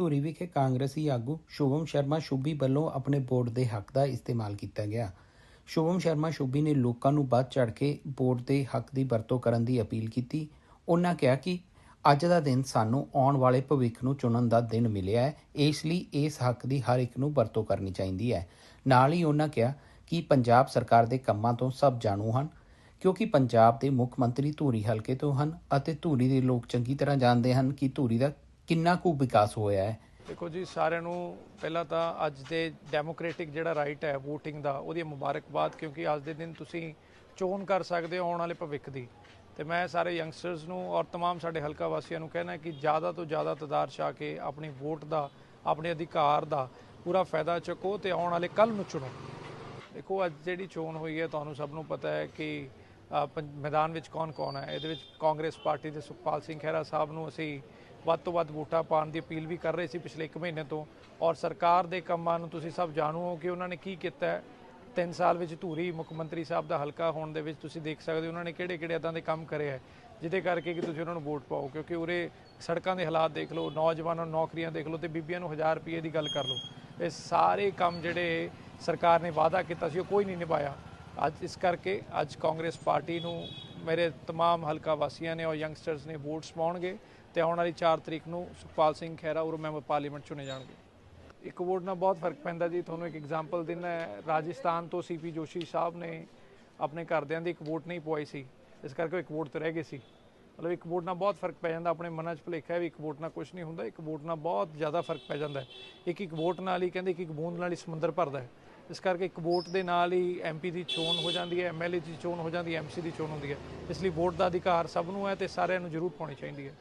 ਧੂਰੀ ਵਿਖੇ ਕਾਂਗਰਸੀ ਆਗੂ ਸ਼ੁਭਮ ਸ਼ਰਮਾ ਸ਼ੁਭੀ ਵੱਲੋਂ ਆਪਣੇ ਵੋਟ ਦੇ ਹੱਕ ਦਾ ਇਸਤੇਮਾਲ ਕੀਤਾ ਗਿਆ। ਸ਼ੁਭਮ ਸ਼ਰਮਾ ਸ਼ੁਭੀ ਨੇ ਲੋਕਾਂ ਨੂੰ ਵੱਧ ਚੜ ਕੇ ਵੋਟ ਦੇ ਹੱਕ ਦੀ ਵਰਤੋਂ ਕਰਨ ਦੀ ਅਪੀਲ ਕੀਤੀ। ਉਹਨਾਂ ਕਿਹਾ ਕਿ ਅੱਜ ਦਾ ਦਿਨ ਸਾਨੂੰ ਆਉਣ ਵਾਲੇ ਭਵਿੱਖ ਨੂੰ ਚੁਣਨ ਦਾ ਦਿਨ ਮਿਲਿਆ ਹੈ। ਇਸ ਲਈ ਇਸ ਹੱਕ ਦੀ ਹਰ ਇੱਕ ਨੂੰ ਵਰਤੋਂ ਕਰਨੀ ਚਾਹੀਦੀ ਹੈ। ਨਾਲ ਹੀ ਉਹਨਾਂ ਕਿਹਾ ਕਿ ਪੰਜਾਬ ਸਰਕਾਰ ਦੇ ਕੰਮਾਂ ਤੋਂ ਸਭ ਜਾਣੂ ਹਨ, ਕਿਉਂਕਿ ਪੰਜਾਬ ਦੇ ਮੁੱਖ ਮੰਤਰੀ ਧੂਰੀ ਹਲਕੇ ਤੋਂ ਹਨ ਅਤੇ ਧੂਰੀ ਦੇ ਲੋਕ ਚੰਗੀ ਤਰ੍ਹਾਂ ਜਾਣਦੇ ਹਨ ਕਿ ਧੂਰੀ ਦਾ ਕਿੰਨਾ ਕੁ ਵਿਕਾਸ ਹੋਇਆ ਹੈ ਦੇਖੋ ਜੀ ਸਾਰਿਆਂ ਨੂੰ ਪਹਿਲਾਂ ਤਾਂ ਅੱਜ ਦੇ ਡੈਮੋਕ੍ਰੈਟਿਕ ਜਿਹੜਾ ਰਾਈਟ ਹੈ VOTING ਦਾ ਉਹਦੀ ਮੁਬਾਰਕਬਾਦ ਕਿਉਂਕਿ ਅੱਜ ਦੇ ਦਿਨ ਤੁਸੀਂ ਚੋਣ ਕਰ ਸਕਦੇ ਹੋ ਆਉਣ ਵਾਲੇ ਭਵਿੱਖ ਦੀ ਤੇ ਮੈਂ ਸਾਰੇ ਯੰਗਸਟਰਸ ਨੂੰ ਔਰ तमाम ਸਾਡੇ ਹਲਕਾ ਵਾਸੀਆਂ ਨੂੰ ਕਹਿਣਾ ਕਿ ਜ਼ਿਆਦਾ ਤੋਂ ਜ਼ਿਆਦਾ ਤਦਾਰ ਛਾ ਕੇ ਆਪਣੀ ਵੋਟ ਦਾ ਆਪਣੇ ਅਧਿਕਾਰ ਦਾ ਪੂਰਾ ਫਾਇਦਾ ਚੁੱਕੋ ਤੇ ਆਉਣ ਵਾਲੇ ਕੱਲ ਨੂੰ ਚੁਣੋ ਦੇਖੋ ਅੱਜ ਜਿਹੜੀ ਚੋਣ ਹੋਈ ਹੈ ਤੁਹਾਨੂੰ ਸਭ ਨੂੰ ਪਤਾ ਹੈ ਕਿ ਅ, ਪੰ- ਮੈਦਾਨ ਵਿੱਚ ਕੌਣ-ਕੌਣ ਹੈ? ਇਹਦੇ ਵਿੱਚ ਕਾਂਗਰਸ ਪਾਰਟੀ ਦੇ ਸੁਖਪਾਲ ਸਿੰਘ ਖਹਿਰਾ ਸਾਹਿਬ ਨੂੰ ਅਸੀਂ ਵੱਧ ਤੋਂ ਵੱਧ ਵੋਟਾਂ ਪਾਉਣ ਦੀ ਅਪੀਲ ਵੀ ਕਰ ਰਹੇ ਸੀ ਪਿਛਲੇ 1 ਮਹੀਨੇ ਤੋਂ। ਔਰ ਸਰਕਾਰ ਦੇ ਕੰਮਾਂ ਨੂੰ ਤੁਸੀਂ ਸਭ ਜਾਣੂ ਹੋ ਕਿ ਉਹਨਾਂ ਨੇ ਕੀ ਕੀਤਾ ਹੈ? 3 ਸਾਲ ਵਿੱਚ ਧੂਰੀ ਮੁੱਖ ਮੰਤਰੀ ਸਾਹਿਬ ਦਾ ਹਲਕਾ ਹੋਣ ਦੇ ਵਿੱਚ ਤੁਸੀਂ ਦੇਖ ਸਕਦੇ ਹੋ, ਉਹਨਾਂ ਨੇ ਕਿਹੜੇ-ਕਿਹੜੇ ਇਦਾਂ ਦੇ ਕੰਮ ਕਰੇ ਹੈ, ਜਿਹਦੇ ਕਰਕੇ ਕਿ ਤੁਸੀਂ ਉਹਨਾਂ ਨੂੰ ਵੋਟ ਪਾਓ। ਕਿਉਂਕਿ ਉਰੇ ਸੜਕਾਂ ਦੇ ਹਾਲਾਤ ਦੇਖ ਲਓ, ਨੌਜਵਾਨਾਂ ਨੂੰ ਨੌਕਰੀਆਂ ਦੇਖ ਲਓ ਤੇ ਬੀਬੀਆਂ ਨੂੰ 1000 ਰੁਪਏ ਦੀ ਗੱਲ ਕਰ ਲਓ। ਇਹ ਸਾਰੇ ਕੰਮ ਜਿਹੜੇ ਸਰਕਾਰ ਨੇ ਵਾਅਦਾ ਕੀਤਾ ਸੀ, ਉਹ ਕੋਈ ਨਹੀਂ ਨਿਭਾਇਆ। ਅੱਜ ਇਸ ਕਰਕੇ ਅੱਜ ਕਾਂਗਰਸ ਪਾਰਟੀ ਨੂੰ ਮੇਰੇ तमाम ਹਲਕਾ ਵਾਸੀਆਂ ਨੇ ਔਰ ਯੰਗਸਟਰਸ ਨੇ ਵੋਟਸ ਪਾਉਣਗੇ ਤੇ ਆਉਣ ਵਾਲੀ 4 ਤਰੀਕ ਨੂੰ ਸੁਖਪਾਲ ਸਿੰਘ ਖਹਿਰਾ ਉਰ ਮੈਂਬਰ ਪਾਰਲੀਮੈਂਟ ਚੁਣੇ ਜਾਣਗੇ ਇੱਕ ਵੋਟ ਨਾਲ ਬਹੁਤ ਫਰਕ ਪੈਂਦਾ ਜੀ ਤੁਹਾਨੂੰ ਇੱਕ ਐਗਜ਼ਾਮਪਲ ਦਿੰਦਾ ਹੈ ਰਾਜਸਥਾਨ ਤੋਂ ਸੀਪੀ ਜੋਸ਼ੀ ਸਾਹਿਬ ਨੇ ਆਪਣੇ ਘਰਦਿਆਂ ਦੀ ਇੱਕ ਵੋਟ ਨਹੀਂ ਪਵਾਈ ਸੀ ਇਸ ਕਰਕੇ ਉਹ ਇੱਕ ਵੋਟ ਤੇ ਰਹਿ ਗਏ ਸੀ ਮਤਲਬ ਇੱਕ ਵੋਟ ਨਾਲ ਬਹੁਤ ਫਰਕ ਪੈ ਜਾਂਦਾ ਆਪਣੇ ਮਨਾਂ 'ਚ ਭੁਲੇਖਾ ਹੈ ਵੀ ਇੱਕ ਵੋਟ ਨਾਲ ਕੁਝ ਨਹੀਂ ਹੁੰਦਾ ਇੱਕ ਵੋਟ ਨਾਲ ਬਹੁਤ ਜ਼ਿਆਦਾ ਫਰਕ ਪੈ ਜਾਂਦਾ ਹੈ ਇੱਕ ਇੱਕ ਵੋਟ ਨਾਲ ਹੀ ਕਹਿੰਦੇ ਇੱਕ ਇੱਕ ਬੂੰਦ ਨਾਲ ਹੀ ਸਮੁੰਦਰ ਭਰਦਾ ਹੈ ਇਸ ਕਰਕੇ ਇੱਕ ਵੋਟ ਦੇ ਨਾਲ ਹੀ ਐਮਪੀ ਦੀ ਚੋਣ ਹੋ ਜਾਂਦੀ ਹੈ ਐਮਐਲਏ ਦੀ ਚੋਣ ਹੋ ਜਾਂਦੀ ਹੈ ਐਮਸੀ ਦੀ ਚੋਣ ਹੁੰਦੀ ਹੈ। ਇਸ ਲਈ ਵੋਟ ਦਾ ਅਧਿਕਾਰ ਸਭ ਨੂੰ ਹੈ ਤੇ ਸਾਰਿਆਂ ਨੂੰ ਜ਼ਰੂਰ ਪਾਉਣੀ ਚਾਹੀਦੀ ਹੈ।